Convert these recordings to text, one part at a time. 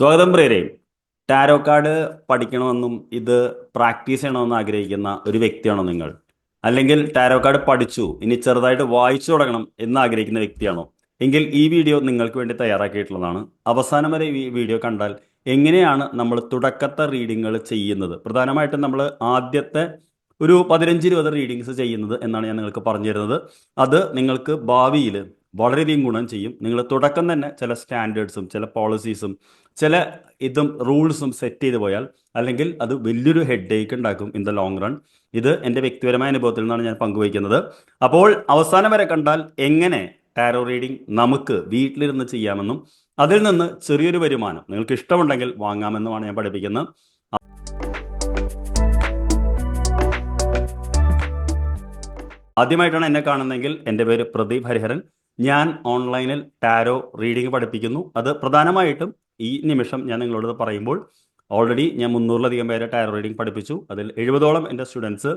സ്വാഗതം പ്രിയരെ. Tarot card പഠിക്കണമെന്നും ഇത് പ്രാക്ടീസ് ചെയ്യണമെന്നും ആഗ്രഹിക്കുന്ന ഒരു വ്യക്തിയാണോ നിങ്ങൾ? അല്ലെങ്കിൽ ടാരോ കാർഡ് പഠിച്ചു ഇനി ചെറുതായിട്ട് വായിച്ചു തുടങ്ങണം എന്ന് ആഗ്രഹിക്കുന്ന വ്യക്തിയാണോ? എങ്കിൽ ഈ വീഡിയോ നിങ്ങൾക്ക് വേണ്ടി തയ്യാറാക്കിയിട്ടുള്ളതാണ്. അവസാനം വരെ ഈ വീഡിയോ കണ്ടാൽ എങ്ങനെയാണ് നമ്മൾ തുടക്കത്തെ റീഡിങ്ങുകൾ ചെയ്യുന്നത്? പ്രധാനമായിട്ടും നമ്മൾ ആദ്യത്തെ ഒരു പതിനഞ്ച് ഇരുപത് റീഡിങ്സ് ചെയ്യുന്നത് എന്നാണ് ഞാൻ നിങ്ങൾക്ക് പറഞ്ഞു തരുന്നത്. അത് നിങ്ങൾക്ക് ഭാവിയിൽ വളരെയധികം ഗുണം ചെയ്യും. നിങ്ങൾ തുടക്കം തന്നെ ചില സ്റ്റാൻഡേർഡ്സും ചില പോളിസീസും ചില ഇതും റൂൾസും സെറ്റ് ചെയ്ത് പോയാൽ അല്ലെങ്കിൽ അത് വലിയൊരു ഹെഡ് ഏക്ക് ഉണ്ടാക്കും ഇൻ ദ ലോങ് റൺ ഇത് എന്റെ വ്യക്തിപരമായ അനുഭവത്തിൽ നിന്നാണ് ഞാൻ പങ്കുവയ്ക്കുന്നത്. അപ്പോൾ അവസാനം വരെ കണ്ടാൽ എങ്ങനെ ടാരോ റീഡിംഗ് നമുക്ക് വീട്ടിലിരുന്ന് ചെയ്യാമെന്നും അതിൽ നിന്ന് ചെറിയൊരു വരുമാനം നിങ്ങൾക്ക് ഇഷ്ടമുണ്ടെങ്കിൽ വാങ്ങാമെന്നുമാണ് ഞാൻ പഠിപ്പിക്കുന്നത്. ആദ്യമായിട്ടാണ് എന്നെ കാണുന്നതെങ്കിൽ എന്റെ പേര് പ്രദീപ് ഹരിഹരൻ. ഞാൻ ഓൺലൈനിൽ ടാരോ റീഡിംഗ് പഠിപ്പിക്കുന്നു. അത് പ്രധാനമായിട്ടും ഈ നിമിഷം ഞാൻ നിങ്ങളോട് പറയുമ്പോൾ ഓൾറെഡി ഞാൻ മുന്നൂറിലധികം പേരെ ടാരോ റീഡിംഗ് പഠിപ്പിച്ചു. അതിൽ എഴുപതോളം എന്റെ സ്റ്റുഡൻസ്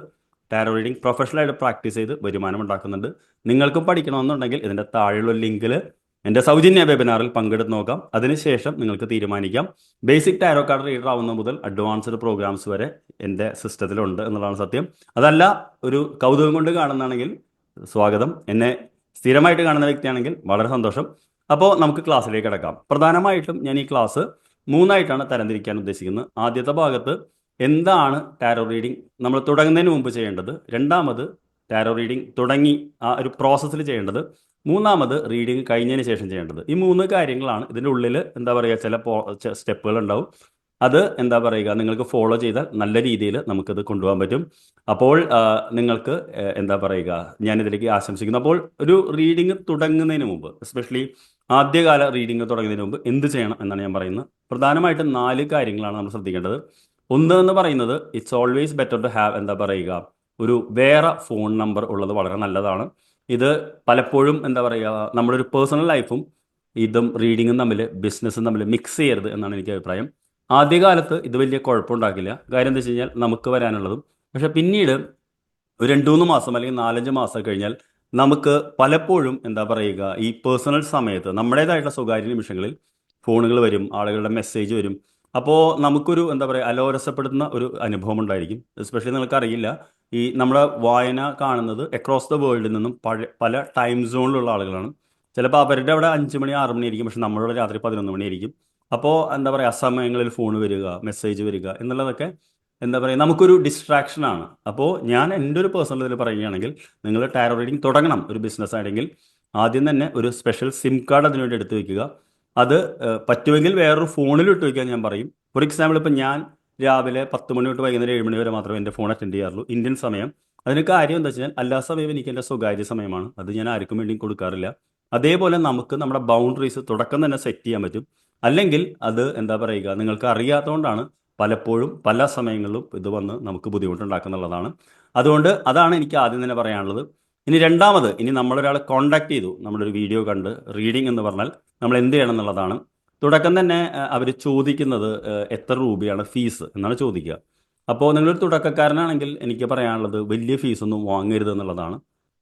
ടാരോ റീഡിംഗ് പ്രൊഫഷണലായിട്ട് പ്രാക്ടീസ് ചെയ്ത് വരുമാനം ഉണ്ടാക്കുന്നുണ്ട്. നിങ്ങൾക്കും പഠിക്കണമെന്നുണ്ടെങ്കിൽ ഇതിന്റെ താഴെയുള്ള ലിങ്കിൽ എന്റെ സൗജന്യ വെബിനാറിൽ പങ്കെടുത്ത് നോക്കാം. അതിനുശേഷം നിങ്ങൾക്ക് തീരുമാനിക്കാം. ബേസിക് ടാരോ കാർഡ് റീഡർ ആവുന്ന മുതൽ അഡ്വാൻസ്ഡ് പ്രോഗ്രാംസ് വരെ എന്റെ സിസ്റ്റത്തിലുണ്ട് എന്നുള്ളതാണ് സത്യം. അതല്ല ഒരു കൗതുകം കൊണ്ട് കാണുന്നതാണെങ്കിൽ സ്വാഗതം. എന്നെ സ്ഥിരമായിട്ട് കാണുന്ന വ്യക്തിയാണെങ്കിൽ വളരെ സന്തോഷം. അപ്പോൾ നമുക്ക് ക്ലാസ്സിലേക്ക് കിടക്കാം. പ്രധാനമായിട്ടും ഞാൻ ഈ ക്ലാസ് മൂന്നായിട്ടാണ് തരംതിരിക്കാൻ ഉദ്ദേശിക്കുന്നത്. ആദ്യത്തെ ഭാഗത്ത് എന്താണ് ടാരോ റീഡിംഗ് നമ്മൾ തുടങ്ങുന്നതിന് മുമ്പ് ചെയ്യേണ്ടത് രണ്ടാമത് ടാരോ റീഡിംഗ് തുടങ്ങി ആ ഒരു പ്രോസസ്സിൽ ചെയ്യേണ്ടത് മൂന്നാമത് റീഡിംഗ് കഴിഞ്ഞതിന് ശേഷം ചെയ്യേണ്ടത്. ഈ മൂന്ന് കാര്യങ്ങളാണ് ഇതിന്റെ ഉള്ളിൽ എന്താ പറയുക ചില സ്റ്റെപ്പുകൾ ഉണ്ടാവും. അത് എന്താ പറയുക നിങ്ങൾക്ക് ഫോളോ ചെയ്താൽ നല്ല രീതിയിൽ നമുക്കത് കൊണ്ടുപോകാൻ പറ്റും. അപ്പോൾ നിങ്ങൾക്ക് എന്താ പറയുക ഞാനിതിലേക്ക് ആശംസിക്കുന്നു. അപ്പോൾ ഒരു റീഡിങ് തുടങ്ങുന്നതിന് മുമ്പ് എസ്പെഷ്യലി ആദ്യകാല റീഡിങ് തുടങ്ങുന്നതിന് മുമ്പ് എന്ത് ചെയ്യണം എന്നാണ് ഞാൻ പറയുന്നത്. പ്രധാനമായിട്ടും നാല് കാര്യങ്ങളാണ് നമ്മൾ ശ്രദ്ധിക്കേണ്ടത്. ഒന്ന് എന്ന് പറയുന്നത് it's always better to have എന്താ പറയുക ഒരു വേറെ ഫോൺ നമ്പർ ഉള്ളത് വളരെ നല്ലതാണ്. ഇത് പലപ്പോഴും എന്താ പറയുക നമ്മുടെ ഒരു പേഴ്സണൽ ലൈഫും ഇതും റീഡിങ്ങും തമ്മിൽ ബിസിനസ്സും തമ്മിൽ മിക്സ് ചെയ്യരുത് എന്നാണ് എനിക്ക് അഭിപ്രായം. ആദ്യകാലത്ത് ഇത് വലിയ കുഴപ്പമുണ്ടാക്കില്ല. കാര്യം എന്താ വെച്ച് കഴിഞ്ഞാൽ നമുക്ക് വരാനുള്ളതും. പക്ഷെ പിന്നീട് ഒരു രണ്ട് മൂന്ന് മാസം അല്ലെങ്കിൽ നാലഞ്ച് മാസം കഴിഞ്ഞാൽ നമുക്ക് പലപ്പോഴും എന്താ പറയുക ഈ പേഴ്സണൽ സമയത്ത് നമ്മുടേതായിട്ടുള്ള സ്വകാര്യ നിമിഷങ്ങളിൽ ഫോണുകൾ വരും ആളുകളുടെ മെസ്സേജ് വരും. അപ്പോൾ നമുക്കൊരു എന്താ പറയുക അലോരസപ്പെടുത്തുന്ന ഒരു അനുഭവം ഉണ്ടായിരിക്കും. എസ്പെഷ്യലി നിങ്ങൾക്കറിയില്ല ഈ നമ്മുടെ വായന കാണുന്നത് അക്രോസ് ദ വേൾഡിൽ നിന്നും പല ടൈം സോണിലുള്ള ആളുകളാണ്. ചിലപ്പോൾ അവരുടെ അവിടെ അഞ്ച് മണി ആറ് മണി ആയിരിക്കും പക്ഷെ നമ്മളുടെ രാത്രി പതിനൊന്ന് മണി ആയിരിക്കും. അപ്പോൾ എന്താ പറയുക അസമയങ്ങളിൽ ഫോൺ വരിക മെസ്സേജ് വരിക എന്നുള്ളതൊക്കെ എന്താ പറയുക നമുക്കൊരു ഡിസ്ട്രാക്ഷൻ ആണ്. അപ്പോൾ ഞാൻ എന്റെ ഒരു പേഴ്സണൽ ഇതിൽ പറയുകയാണെങ്കിൽ നിങ്ങൾ ടാരോ റീഡിങ് തുടങ്ങണം ഒരു ബിസിനസ് ആണെങ്കിൽ. ആദ്യം തന്നെ ഒരു സ്പെഷ്യൽ സിം കാർഡ് അതിനുവേണ്ടി എടുത്തു വെക്കുക. അത് പറ്റുമെങ്കിൽ വേറൊരു ഫോണിൽ ഇട്ട് വയ്ക്കാൻ ഞാൻ പറയും. ഫോർ എക്സാമ്പിൾ ഇപ്പം ഞാൻ രാവിലെ പത്ത് മണി തൊട്ട് വൈകുന്നേരം ഏഴ് മണി വരെ മാത്രമേ എന്റെ ഫോൺ അറ്റൻഡ് ചെയ്യാറുള്ളൂ. ഇന്ത്യൻ സമയം. അതിന് കാര്യം എന്താ വെച്ചാൽ എല്ലാ സമയം എനിക്ക് എന്റെ സ്വകാര്യ സമയമാണ്. അത് ഞാൻ ആർക്കും വേണ്ടിയും കൊടുക്കാറില്ല. അതേപോലെ നമുക്ക് നമ്മുടെ ബൗണ്ടറീസ് തുടക്കം തന്നെ സെറ്റ് ചെയ്യാൻ പറ്റും. അല്ലെങ്കിൽ അത് എന്താ പറയുക നിങ്ങൾക്ക് അറിയാത്തതുകൊണ്ടാണ് പലപ്പോഴും പല സമയങ്ങളിലും ഇത് വന്ന് നമുക്ക് ബുദ്ധിമുട്ടുണ്ടാക്കുന്നുള്ളതാണ്. അതുകൊണ്ട് അതാണ് എനിക്ക് ആദ്യം തന്നെ പറയാനുള്ളത്. ഇനി രണ്ടാമത് ഇനി നമ്മളൊരാളെ കോണ്ടാക്ട് ചെയ്തു. നമ്മുടെ ഒരു വീഡിയോ കണ്ട് റീഡിംഗ് എന്ന് പറഞ്ഞാൽ നമ്മൾ എന്ത് ചെയ്യണം എന്നുള്ളതാണ്. തുടക്കം തന്നെ അവർ ചോദിക്കുന്നത് എത്ര രൂപയാണ് ഫീസ് എന്നാണ് ചോദിക്കുക. അപ്പോൾ നിങ്ങളൊരു തുടക്കക്കാരനാണെങ്കിൽ എനിക്ക് പറയാനുള്ളത് വലിയ ഫീസൊന്നും വാങ്ങരുത് എന്നുള്ളതാണ്.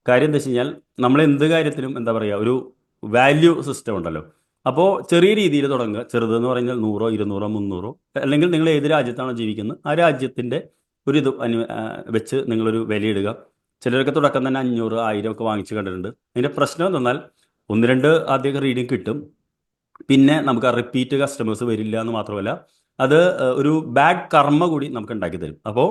കാര്യം എന്താ വെച്ച് കഴിഞ്ഞാൽ നമ്മൾ എന്ത് കാര്യത്തിലും എന്താ പറയുക ഒരു വാല്യൂ സിസ്റ്റം ഉണ്ടല്ലോ. അപ്പോൾ ചെറിയ രീതിയിൽ തുടങ്ങുക. ചെറുതെന്ന് പറഞ്ഞാൽ നൂറോ ഇരുന്നൂറോ മുന്നൂറോ. അല്ലെങ്കിൽ നിങ്ങൾ ഏത് രാജ്യത്താണോ ജീവിക്കുന്നത് ആ രാജ്യത്തിന്റെ ഒരു ഇത് അനു വെച്ച് നിങ്ങളൊരു വിലയിടുക. ചിലരൊക്കെ തുടക്കം തന്നെ അഞ്ഞൂറ് ആയിരം ഒക്കെ വാങ്ങിച്ച് കണ്ടിട്ടുണ്ട്. അതിന്റെ പ്രശ്നം എന്തെന്നാൽ ഒന്ന് രണ്ട് ആദ്യമൊക്കെ റീഡിങ് കിട്ടും. പിന്നെ നമുക്ക് ആ റിപ്പീറ്റ് കസ്റ്റമേഴ്സ് വരില്ല എന്ന് മാത്രമല്ല അത് ഒരു ബാഡ് കർമ്മ കൂടി നമുക്ക് ഉണ്ടാക്കി തരും. അപ്പോൾ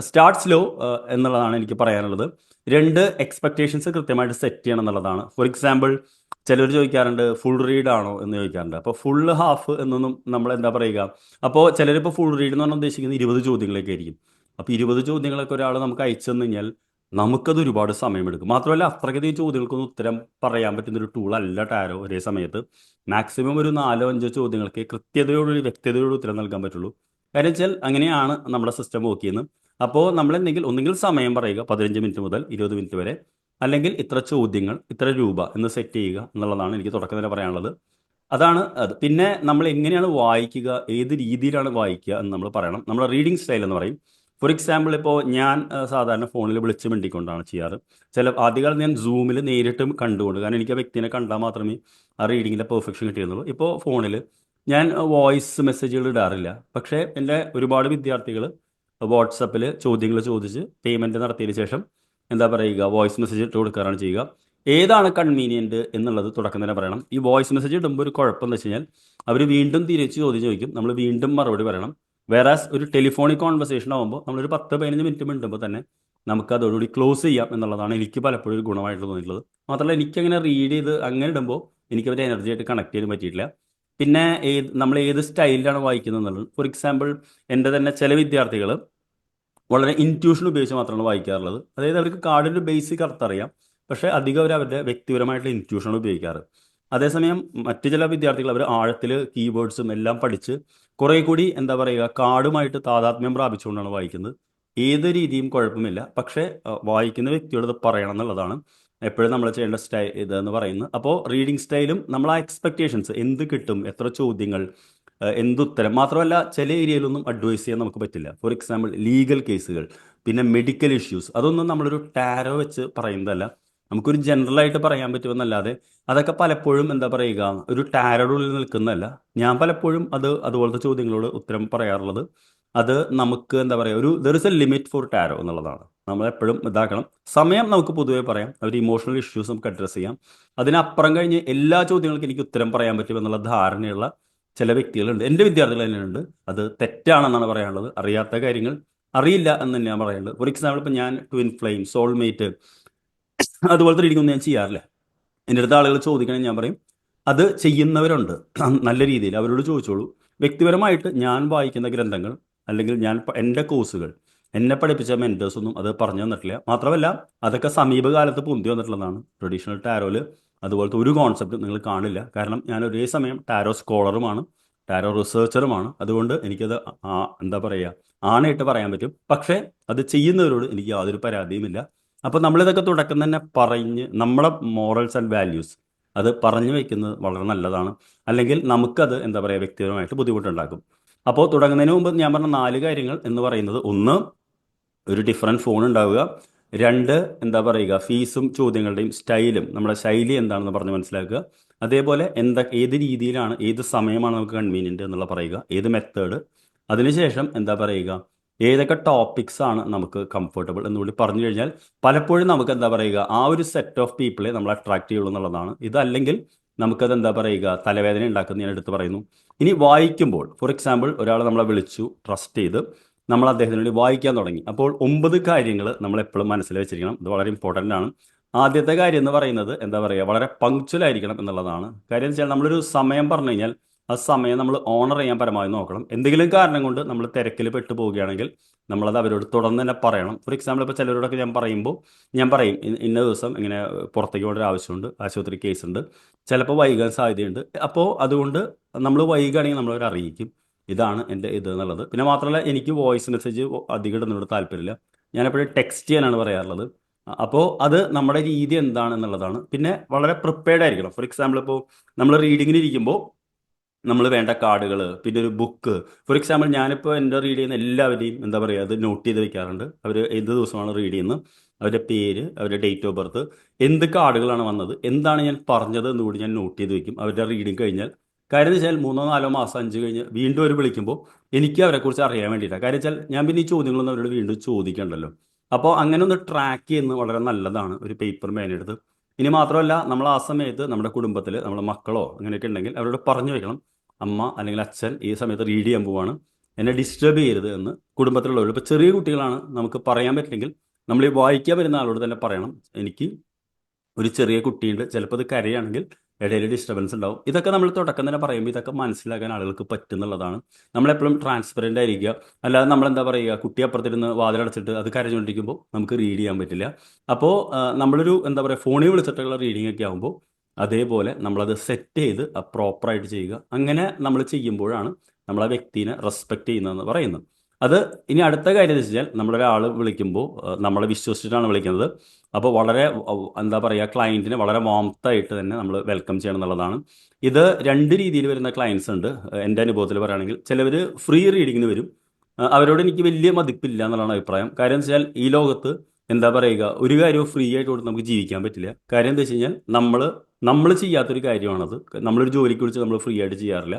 സ്റ്റാർട്ട് സ്ലോ എന്നുള്ളതാണ് എനിക്ക് പറയാനുള്ളത്. രണ്ട് എക്സ്പെക്ടേഷൻസ് കൃത്യമായിട്ട് സെറ്റ് ചെയ്യണം എന്നുള്ളതാണ്. ഫോർ എക്സാമ്പിൾ ചിലർ ചോദിക്കാറുണ്ട് ഫുൾ റീഡ് ആണോ? എന്ന് ചോദിക്കാറുണ്ട്. അപ്പോൾ ഫുൾ ഹാഫ് എന്നൊന്നും നമ്മൾ എന്താ പറയുക? അപ്പോൾ ചിലരിപ്പോൾ ഫുൾ റീഡ് എന്ന് പറഞ്ഞാൽ ഉദ്ദേശിക്കുന്നത് ഇരുപത് ചോദ്യങ്ങളൊക്കെ ആയിരിക്കും. അപ്പോൾ ഇരുപത് ചോദ്യങ്ങളൊക്കെ ഒരാൾ നമുക്ക് അയച്ചു തന്നു കഴിഞ്ഞാൽ നമുക്കത് ഒരുപാട് സമയമെടുക്കും. മാത്രമല്ല അത്രയ്ക്കധികം ചോദ്യങ്ങൾക്കൊന്നും ഉത്തരം പറയാൻ പറ്റുന്ന ഒരു ടൂൾ അല്ല ടാരോ ഒരേ സമയത്ത്. മാക്സിമം ഒരു നാലോ അഞ്ചോ ചോദ്യങ്ങൾക്ക് കൃത്യതയോടൊരു വ്യക്തതയോട് ഉത്തരം നൽകാൻ പറ്റുള്ളൂ. കാര്യം വെച്ചാൽ അങ്ങനെയാണ് നമ്മുടെ സിസ്റ്റം വർക്ക് ചെയ്യുന്നത്. അപ്പോൾ നമ്മൾ എന്തെങ്കിലും ഒന്നുകിൽ സമയം പറയുക പതിനഞ്ച് മിനിറ്റ് മുതൽ ഇരുപത് മിനിറ്റ് വരെ. അല്ലെങ്കിൽ ഇത്ര ചോദ്യങ്ങൾ ഇത്ര രൂപ എന്ന് സെറ്റ് ചെയ്യുക എന്നുള്ളതാണ് എനിക്ക് തുടക്കം തന്നെ പറയാനുള്ളത്. അതാണ് അത്. പിന്നെ നമ്മൾ എങ്ങനെയാണ് വായിക്കുക ഏത് രീതിയിലാണ് വായിക്കുക എന്ന് നമ്മൾ പറയണം. നമ്മുടെ റീഡിംഗ് സ്റ്റൈൽ എന്ന് പറയും. ഫോർ എക്സാമ്പിൾ ഇപ്പോൾ ഞാൻ സാധാരണ ഫോണിൽ വിളിച്ച് മിണ്ടിക്കൊണ്ടാണ് ചെയ്യാറ്. ചില ആദ്യകാലം ഞാൻ സൂമിൽ നേരിട്ടും കണ്ടുകൊണ്ട് കാരണം എനിക്ക് ആ വ്യക്തിനെ കണ്ടാൽ മാത്രമേ ആ റീഡിങ്ങിന്റെ പെർഫെക്ഷൻ കിട്ടിയിരുന്നുള്ളൂ. ഇപ്പോൾ ഫോണിൽ ഞാൻ വോയിസ് മെസ്സേജുകൾ ഇടാറില്ല. പക്ഷേ എന്റെ ഒരുപാട് വിദ്യാർത്ഥികൾ വാട്സപ്പിൽ ചോദ്യങ്ങൾ ചോദിച്ച് പേയ്മെന്റ് നടത്തിയതിന് ശേഷം എന്താ പറയുക വോയിസ് മെസ്സേജ് ഇട്ട് കൊടുക്കാറാണ് ചെയ്യുക. ഏതാണ് കൺവീനിയന്റ് എന്നുള്ളത് തുടക്കം തന്നെ പറയണം. ഈ വോയിസ് മെസ്സേജ് ഇടുമ്പോൾ ഒരു കുഴപ്പം എന്ന് വെച്ച് കഴിഞ്ഞാൽ അവർ വീണ്ടും തിരിച്ച് ചോദ്യം ചോദിക്കും. നമ്മൾ വീണ്ടും മറുപടി പറയണം. വേറാസ് ഒരു ടെലിഫോണിക് കോൺവെർസേഷൻ ആകുമ്പോൾ നമ്മളൊരു പത്ത് പതിനഞ്ച് മിനിറ്റ് മിണ്ടുമ്പോൾ തന്നെ നമുക്ക് അതോടുകൂടി ക്ലോസ് ചെയ്യാം എന്നുള്ളതാണ് എനിക്ക് പലപ്പോഴും ഒരു ഗുണമായിട്ട് തോന്നിയിട്ടുള്ളത്. മാത്രമല്ല എനിക്കങ്ങനെ റീഡ് ചെയ്ത് അങ്ങനെ ഇടുമ്പോൾ എനിക്ക് അവരെ എനർജി ആയിട്ട് കണക്ട് ചെയ്യാൻ പറ്റിയിട്ടില്ല. പിന്നെ ഏത് നമ്മൾ ഏത് സ്റ്റൈലിലാണ് വായിക്കുന്നത് എന്നുള്ളത്. ഫോർ എക്സാമ്പിൾ എന്റെ തന്നെ ചില വിദ്യാർത്ഥികൾ വളരെ ഇന്റ്യൂഷൻ ഉപയോഗിച്ച് മാത്രമാണ് വായിക്കാറുള്ളത്. അതായത് അവർക്ക് കാർഡിന്റെ ബേസിക് അർത്ഥം അറിയാം. പക്ഷേ അധികം അവർ അവരുടെ വ്യക്തിപരമായിട്ടുള്ള ഇന്റ്യൂഷനാണ് ഉപയോഗിക്കാറ്. അതേസമയം മറ്റു ചില വിദ്യാർത്ഥികൾ അവർ ആഴത്തിൽ കീബോർഡ്സും എല്ലാം പഠിച്ച് കുറേ കൂടി എന്താ പറയുക കാർഡുമായിട്ട് താതാത്മ്യം പ്രാപിച്ചുകൊണ്ടാണ് വായിക്കുന്നത്. ഏത് രീതിയും കുഴപ്പമില്ല. പക്ഷേ വായിക്കുന്ന വ്യക്തിയോട് പറയണം എന്നുള്ളതാണ് എപ്പോഴും നമ്മൾ ചെയ്യേണ്ട സ്റ്റൈ ഇതെന്ന് പറയുന്നത്. അപ്പോൾ റീഡിങ് സ്റ്റൈലും നമ്മൾ ആ എക്സ്പെക്റ്റേഷൻസ് എന്ത് കിട്ടും എത്ര ചോദ്യങ്ങൾ എന്തുത്തരം? മാത്രമല്ല ചില ഏരിയയിലൊന്നും അഡ്വൈസ് ചെയ്യാൻ നമുക്ക് പറ്റില്ല. ഫോർ എക്സാമ്പിൾ ലീഗൽ കേസുകൾ പിന്നെ മെഡിക്കൽ ഇഷ്യൂസ് അതൊന്നും നമ്മളൊരു ടാരോ വെച്ച് പറയുന്നതല്ല. നമുക്കൊരു ജനറൽ ആയിട്ട് പറയാൻ പറ്റുമെന്നല്ലാതെ അതൊക്കെ പലപ്പോഴും എന്താ പറയുക ഒരു ടാരോയുടെ ഉള്ളിൽ നിൽക്കുന്നതല്ല. ഞാൻ പലപ്പോഴും അത് അതുപോലത്തെ ചോദ്യങ്ങളോട് ഉത്തരം പറയാറുള്ളത്. അത് നമുക്ക് എന്താ പറയുക ഒരു there is a limit for tarot എന്നുള്ളതാണ്. നമ്മൾ എപ്പോഴും ഇതാക്കണം. സമയം നമുക്ക് പൊതുവെ പറയാം. അവർ ഇമോഷണൽ ഇഷ്യൂസ് നമുക്ക് അഡ്രസ്സ് ചെയ്യാം. അതിനപ്പുറം കഴിഞ്ഞ് എല്ലാ ചോദ്യങ്ങൾക്കും എനിക്ക് ഉത്തരം പറയാൻ പറ്റും എന്നുള്ള ധാരണയുള്ള ചില വ്യക്തികളുണ്ട്. എന്റെ വിദ്യാർത്ഥികൾ തന്നെയുണ്ട്. അത് തെറ്റാണെന്നാണ് പറയാനുള്ളത്. അറിയാത്ത കാര്യങ്ങൾ അറിയില്ല എന്ന് തന്നെയാണ് പറയുന്നത് ഫോർ എക്സാമ്പിൾ ഇപ്പം ഞാൻ ട്വിൻ ഫ്ലെയിം സോൾമേറ്റ് അതുപോലത്തെ രീതിക്കൊന്നും ഞാൻ ചെയ്യാറില്ല. എന്റെ അടുത്ത ആളുകൾ ചോദിക്കണമെങ്കിൽ ഞാൻ പറയും അത് ചെയ്യുന്നവരുണ്ട്. നല്ല രീതിയിൽ അവരോട് ചോദിച്ചോളൂ. വ്യക്തിപരമായിട്ട് ഞാൻ വായിക്കുന്ന ഗ്രന്ഥങ്ങൾ അല്ലെങ്കിൽ ഞാൻ എന്റെ കോഴ്സുകൾ എന്നെ പഠിപ്പിച്ച മെന്റേഴ്സൊന്നും അത് പറഞ്ഞു തന്നിട്ടില്ല. മാത്രമല്ല അതൊക്കെ സമീപകാലത്ത് പൊന്തി വന്നിട്ടുള്ളതാണ്. ട്രഡീഷണൽ ടാരോയിൽ അതുപോലത്തെ ഒരു കോൺസെപ്റ്റ് നിങ്ങൾ കാണില്ല. കാരണം ഞാൻ ഒരേ സമയം ടാരോ സ്കോളറുമാണ് ടാരോ റിസർച്ചറുമാണ് അതുകൊണ്ട് എനിക്കത് എന്താ പറയുക ആണയിട്ട് പറയാൻ പറ്റും. പക്ഷേ അത് ചെയ്യുന്നവരോട് എനിക്ക് യാതൊരു പരാതിയുമില്ല. അപ്പോൾ നമ്മളിതൊക്കെ തുടക്കം തന്നെ പറഞ്ഞ് നമ്മളെ മോറൽസ് ആൻഡ് വാല്യൂസ് അത് പറഞ്ഞു വെക്കുന്നത് വളരെ നല്ലതാണ്. അല്ലെങ്കിൽ നമുക്കത് എന്താ പറയുക വ്യക്തിപരമായിട്ട് ബുദ്ധിമുട്ടുണ്ടാക്കും. അപ്പോൾ തുടങ്ങുന്നതിന് മുമ്പ് ഞാൻ പറഞ്ഞ നാല് കാര്യങ്ങൾ എന്ന് പറയുന്നത് ഒന്ന് ഒരു ഡിഫറെന്റ് ഫോൺ ഉണ്ടാവുക. രണ്ട് എന്താ പറയുക ഫീസും ചോദ്യങ്ങളുടെയും സ്റ്റൈലും നമ്മുടെ ശൈലി എന്താണെന്ന് പറഞ്ഞ് മനസ്സിലാക്കുക. അതേപോലെ എന്താ ഏത് രീതിയിലാണ് ഏത് സമയമാണ് നമുക്ക് കൺവീനിയന്റ് എന്നുള്ള പറയുക ഏത് മെത്തേഡ് അതിനുശേഷം എന്താ പറയുക ഏതൊക്കെ ടോപ്പിക്സ് ആണ് നമുക്ക് കംഫർട്ടബിൾ എന്നുകൂടി പറഞ്ഞു കഴിഞ്ഞാൽ പലപ്പോഴും നമുക്ക് എന്താ പറയുക ആ ഒരു സെറ്റ് ഓഫ് പീപ്പിളെ നമ്മൾ അട്രാക്ട് ചെയ്യുള്ളൂ എന്നുള്ളതാണ്. ഇതല്ലെങ്കിൽ നമുക്കത് എന്താ പറയുക തലവേദന ഉണ്ടാക്കുന്ന ഞാൻ എടുത്ത് പറയുന്നു. ഇനി വായിക്കുമ്പോൾ ഫോർ എക്സാമ്പിൾ ഒരാൾ നമ്മളെ വിളിച്ചു ട്രസ്റ്റ് ചെയ്ത് നമ്മൾ അദ്ദേഹത്തിന് വേണ്ടി വായിക്കാൻ തുടങ്ങി. അപ്പോൾ ഒമ്പത് കാര്യങ്ങൾ നമ്മൾ എപ്പോഴും മനസ്സിൽ വെച്ചിരിക്കണം. ഇത് വളരെ ഇമ്പോർട്ടന്റ് ആണ്. ആദ്യത്തെ കാര്യം എന്ന് പറയുന്നത് എന്താ പറയുക? വളരെ പങ്ക്ച്വൽ ആയിരിക്കണം എന്നുള്ളതാണ്. കാര്യം എന്ന് വെച്ചാൽ നമ്മളൊരു സമയം പറഞ്ഞു കഴിഞ്ഞാൽ ആ സമയം നമ്മൾ ഓണർ ചെയ്യാൻ പരമാവധി നോക്കണം. എന്തെങ്കിലും കാരണം കൊണ്ട് നമ്മൾ തിരക്കിൽ പെട്ടു പോവുകയാണെങ്കിൽ നമ്മളത് അവരോട് തുടർന്ന് തന്നെ പറയണം. ഫോർ എക്സാമ്പിൾ ഇപ്പോൾ ചിലരോടൊക്കെ ഞാൻ പറയുമ്പോൾ ഞാൻ പറയും ഇന്ന ദിവസം ഇങ്ങനെ പുറത്തേക്ക് പോകേണ്ട ആവശ്യമുണ്ട്. ആശുപത്രി കേസുണ്ട് ചിലപ്പോൾ വൈകാൻ സാധ്യതയുണ്ട്. അപ്പോൾ അതുകൊണ്ട് നമ്മൾ വൈകുകയാണെങ്കിൽ നമ്മളവരെ അറിയിക്കും. ഇതാണ് എന്റെ ഇത് എന്നുള്ളത്. പിന്നെ മാത്രമല്ല എനിക്ക് വോയിസ് മെസ്സേജ് അധികം ഇടുന്നതിനോട് താല്പര്യമില്ല. ഞാനെപ്പോഴും ടെക്സ്റ്റ് ചെയ്യാനാണ് പറയാറുള്ളത്. അപ്പോൾ അത് നമ്മുടെ രീതി എന്താണ് എന്നുള്ളതാണ്. പിന്നെ വളരെ പ്രിപ്പയർഡ് ആയിരിക്കണം. ഫോർ എക്സാമ്പിൾ ഇപ്പോൾ നമ്മൾ റീഡിങ്ങിന് ഇരിക്കുമ്പോൾ നമ്മൾ വേണ്ട കാർഡുകൾ പിന്നെ ഒരു ബുക്ക് ഫോർ എക്സാമ്പിൾ ഞാനിപ്പോൾ എന്റെ റീഡ് ചെയ്യുന്ന എല്ലാവരെയും എന്താ പറയുക അത് നോട്ട് ചെയ്ത് വെക്കാറുണ്ട്. അവർ ഏത് ദിവസമാണ് റീഡ് ചെയ്യുന്നത്? അവരുടെ പേര് അവരുടെ ഡേറ്റ് ഓഫ് ബർത്ത് എന്ത് കാർഡുകളാണ് വന്നത്? എന്താണ് ഞാൻ പറഞ്ഞത് എന്നുകൂടി ഞാൻ നോട്ട് ചെയ്ത് വെക്കും. അവരുടെ റീഡിങ് കഴിഞ്ഞാൽ കാര്യം വെച്ചാൽ മൂന്നോ നാലോ മാസം അഞ്ച് കഴിഞ്ഞ് വീണ്ടും അവർ വിളിക്കുമ്പോൾ എനിക്ക് അവരെക്കുറിച്ച് അറിയാൻ വേണ്ടിയിട്ടാണ് കാര്യം വെച്ചാൽ ഞാൻ പിന്നെ ഈ ചോദ്യങ്ങളൊന്നും അവരോട് വീണ്ടും ചോദിക്കണ്ടല്ലോ. അപ്പോൾ അങ്ങനെ ഒന്ന് ട്രാക്ക് ചെയ്യുന്നത് വളരെ നല്ലതാണ് ഒരു പേപ്പർ മേനെടുത്ത് ഇനി മാത്രമല്ല നമ്മൾ ആ സമയത്ത് നമ്മുടെ കുടുംബത്തിൽ നമ്മുടെ മക്കളോ അങ്ങനെയൊക്കെ ഉണ്ടെങ്കിൽ അവരോട് പറഞ്ഞു വെക്കണം. അമ്മ അല്ലെങ്കിൽ അച്ഛൻ ഈ സമയത്ത് റീഡ് ചെയ്യാൻ പോവാണ്. എന്നെ ഡിസ്റ്റർബ് ചെയ്യരുത് എന്ന് കുടുംബത്തിലുള്ളവർ. ഇപ്പോൾ ചെറിയ കുട്ടികളാണ് നമുക്ക് പറയാൻ പറ്റില്ലെങ്കിൽ നമ്മൾ ഈ വായിക്കാൻ വരുന്ന ആളോട് തന്നെ പറയണം. എനിക്ക് ഒരു ചെറിയ കുട്ടിയുണ്ട്. ചിലപ്പോൾ അത് കരയാണെങ്കിൽ ഇടയിൽ ഡിസ്റ്റർബൻസ് ഉണ്ടാവും. ഇതൊക്കെ നമ്മൾ തുടക്കം തന്നെ പറയുമ്പോൾ ഇതൊക്കെ മനസ്സിലാക്കാൻ ആളുകൾക്ക് പറ്റുന്നുള്ളതാണ് നമ്മളെപ്പോഴും ട്രാൻസ്പെറന്റ് ആയിരിക്കുക. അല്ലാതെ നമ്മൾ എന്താ പറയുക കുട്ടി അപ്പുറത്തിരുന്ന് വാതിലടച്ചിട്ട് അത് കരഞ്ഞുകൊണ്ടിരിക്കുമ്പോൾ നമുക്ക് റീഡ് ചെയ്യാൻ പറ്റില്ല. അപ്പോൾ നമ്മളൊരു എന്താ പറയുക ഫോണിൽ വിളിച്ചിട്ടുള്ള റീഡിംഗ് ഒക്കെ ആകുമ്പോൾ അതേപോലെ നമ്മളത് സെറ്റ് ചെയ്ത് പ്രോപ്പറായിട്ട് ചെയ്യുക. അങ്ങനെ നമ്മൾ ചെയ്യുമ്പോഴാണ് നമ്മൾ ആ വ്യക്തിനെ റെസ്പെക്ട് ചെയ്യുന്നതെന്ന് പറയുന്നത്. അത് ഇനി അടുത്ത കാര്യം എന്ന് വെച്ചാൽ നമ്മളൊരാൾ വിളിക്കുമ്പോൾ നമ്മളെ വിശ്വസിച്ചിട്ടാണ് വിളിക്കുന്നത്. അപ്പോൾ വളരെ എന്താ പറയുക ക്ലയന്റിനെ വളരെ വാമത്തായിട്ട് തന്നെ നമ്മൾ വെൽക്കം ചെയ്യണം എന്നുള്ളതാണ്. ഇത് രണ്ട് രീതിയിൽ വരുന്ന ക്ലയൻസ് ഉണ്ട്. എന്റെ അനുഭവത്തിൽ പറയുകയാണെങ്കിൽ ചിലവർ ഫ്രീ റീഡിങ്ങിന് വരും. അവരോട് എനിക്ക് വലിയ മതിപ്പില്ല എന്നുള്ളതാണ് അഭിപ്രായം. കാര്യം എന്ന് വെച്ചാൽ ഈ ലോകത്ത് എന്താ പറയുക ഒരു കാര്യവും ഫ്രീ ആയിട്ട് കൊടുത്ത് നമുക്ക് ജീവിക്കാൻ പറ്റില്ല. കാര്യം എന്താ വെച്ച് കഴിഞ്ഞാൽ നമ്മൾ നമ്മൾ ചെയ്യാത്തൊരു കാര്യമാണത്. നമ്മളൊരു ജോലിക്ക് വിളിച്ച് നമ്മൾ ഫ്രീ ആയിട്ട് ചെയ്യാറില്ല.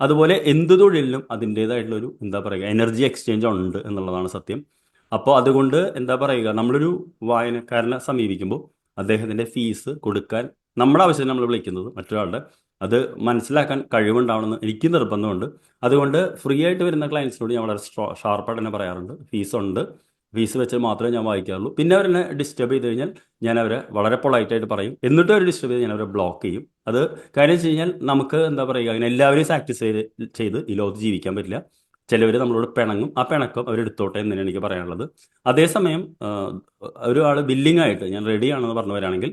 അതുപോലെ എന്ത് തൊഴിലിനും അതിന്റേതായിട്ടുള്ളൊരു എന്താ പറയുക എനർജി എക്സ്ചേഞ്ച് ഉണ്ട് എന്നുള്ളതാണ് സത്യം. അപ്പോൾ അതുകൊണ്ട് എന്താ പറയുക നമ്മളൊരു വായനക്കാരനെ സമീപിക്കുമ്പോൾ അദ്ദേഹത്തിന്റെ ഫീസ് കൊടുക്കാൻ നമ്മുടെ ആവശ്യത്തിന് നമ്മൾ വിളിക്കുന്നത് മറ്റൊരാളുടെ അത് മനസ്സിലാക്കാൻ കഴിവുണ്ടാവണമെന്ന് എനിക്ക് നിർബന്ധമുണ്ട്. അതുകൊണ്ട് ഫ്രീ ആയിട്ട് വരുന്ന ക്ലയൻസിനോട് ഞാൻ വളരെ ഷാർപ്പായിട്ട് തന്നെ പറയാറുണ്ട്. ഫീസ് ഉണ്ട്. ഫീസ് വെച്ച് മാത്രമേ ഞാൻ വായിക്കാറുള്ളൂ. പിന്നെ അവരെന്നെ ഡിസ്റ്റർബ് ചെയ്ത് കഴിഞ്ഞാൽ ഞാൻ അവരെ വളരെ പൊളൈറ്റായിട്ട് പറയും. എന്നിട്ട് അവർ ഡിസ്റ്റർബ് ചെയ്ത് ഞാൻ അവരെ ബ്ലോക്ക് ചെയ്യും. അത് കാര്യം വെച്ച് കഴിഞ്ഞാൽ നമുക്ക് എന്താ പറയുക അങ്ങനെ എല്ലാവരെയും സാറ്റിസ്ഫൈ ചെയ്ത് ഈ ലോകത്ത് ജീവിക്കാൻ പറ്റില്ല. ചിലവർ നമ്മളോട് പിണങ്ങും. ആ പിണക്കം അവരെടുത്തോട്ടെ എന്ന് എനിക്ക് പറയാനുള്ളത്. അതേസമയം ഒരാൾ ബില്ലിംഗ് ആയിട്ട് ഞാൻ റെഡി ആണെന്ന് പറഞ്ഞവരാണെങ്കിൽ